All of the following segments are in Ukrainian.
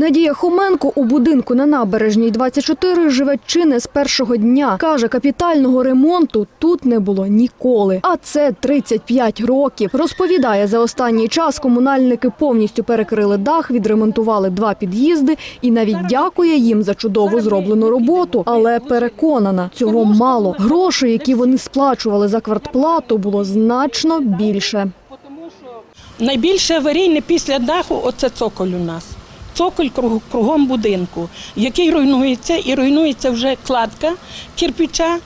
Надія Хоменко у будинку на набережній 24 живе чи не з першого дня. Каже, капітального ремонту тут не було ніколи. А це 35 років. Розповідає, за останній час комунальники повністю перекрили дах, відремонтували два під'їзди і навіть дякує їм за чудово зроблену роботу. Але переконана, цього мало. Грошей, які вони сплачували за квартплату, було значно більше. Найбільше аварійне після даху оце цоколь у нас. Цоколь круг- кругом будинку, який руйнується, і руйнується вже кладка кирпича,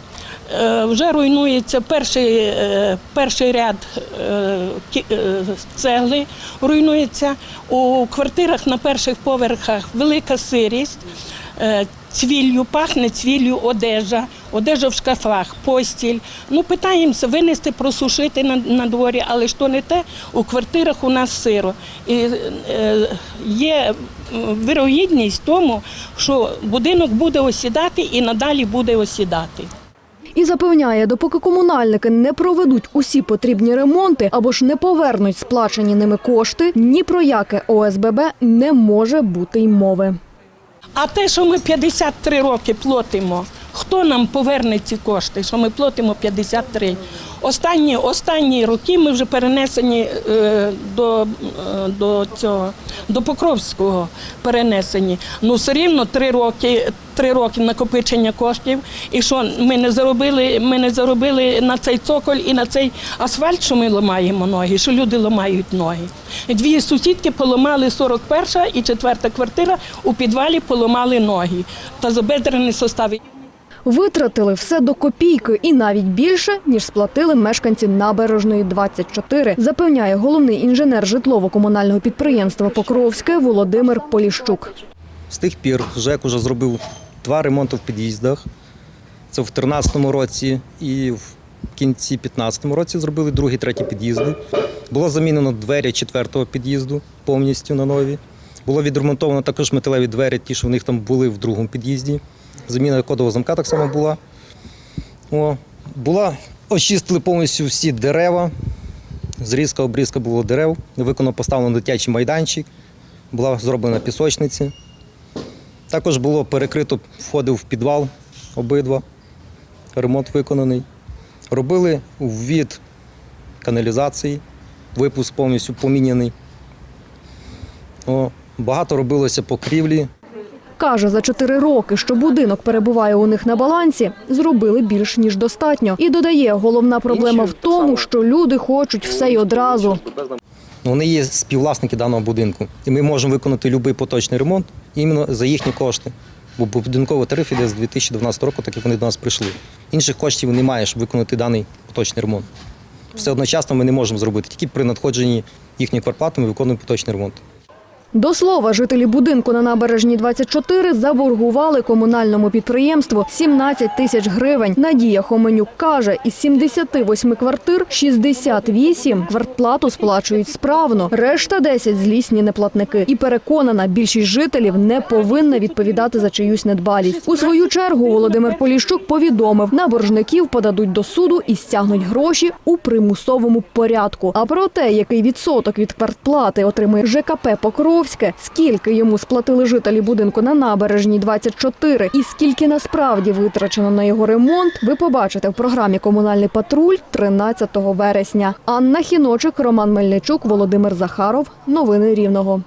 е, вже руйнується перший, е, перший ряд е, цегли, руйнується. У квартирах на перших поверхах велика сирість. Цвіллю пахне цвіллю одежа, одежа в шкафах, постіль. Ну, питаємося винести, просушити на, на дворі, але то не те, у квартирах у нас сиро. І е, є вирогідність тому, що будинок буде осідати і надалі буде осідати. І запевняє, допоки комунальники не проведуть усі потрібні ремонти або ж не повернуть сплачені ними кошти, ні про яке ОСББ не може бути й мови. А те, що ми 53 роки платимо, хто нам поверне ці кошти, що ми платимо 53? Останні, останні роки ми вже перенесені е, до, е, до, цього, до Покровського перенесені. Ну, все рівно три роки, три роки накопичення коштів. І що ми не заробили, ми не заробили на цей цоколь і на цей асфальт, що ми ламаємо ноги, що люди ламають ноги. Дві сусідки поламали 41 і 4 квартира у підвалі поламали ноги та забедрений состави. Витратили все до копійки і навіть більше, ніж сплатили мешканці набережної 24, запевняє головний інженер житлово-комунального підприємства Покровське Володимир Поліщук. З тих пір ЖЕК уже зробив два ремонти в під'їздах. Це в 2013 році і в кінці 2015 році зробили другий, третій під'їзди. Було замінено двері четвертого під'їзду повністю на нові. Було відремонтовано також металеві двері, ті, що в них там були в другому під'їзді. Заміна кодового замка так само була. О, була, очистили повністю всі дерева. Зрізка, обрізка було дерев. Виконано поставлено дитячий майданчик, була зроблена пісочниця. Також було перекрито входи в підвал обидва. Ремонт виконаний. Робили ввід каналізації, випуск повністю поміняний. О, багато робилося покрівлі. Каже, за чотири роки, що будинок перебуває у них на балансі, зробили більш ніж достатньо. І додає, головна проблема в тому, що люди хочуть все й одразу. Вони є співвласники даного будинку. І ми можемо виконати будь-який поточний ремонт іменно за їхні кошти. Бо будинковий тариф іде з 2012 року, так як вони до нас прийшли. Інших коштів немає, щоб виконати даний поточний ремонт. Все одночасно ми не можемо зробити. Тільки при надходженні їхньої квартплати ми виконуємо поточний ремонт. До слова, жителі будинку на набережній 24 заборгували комунальному підприємству 17 тисяч гривень. Надія Хоменюк каже, із 78 квартир 68 квартплату сплачують справно, решта 10 – злісні неплатники. І переконана, більшість жителів не повинна відповідати за чиюсь недбалість. У свою чергу Володимир Поліщук повідомив, на боржників подадуть до суду і стягнуть гроші у примусовому порядку. А про те, який відсоток від квартплати отримує ЖКП Покровське, скільки йому сплатили жителі будинку на набережній 24 і скільки насправді витрачено на його ремонт, ви побачите в програмі Комунальний патруль 13 вересня. Анна Хіночик, Роман Мельничук, Володимир Захаров. Новини Рівного.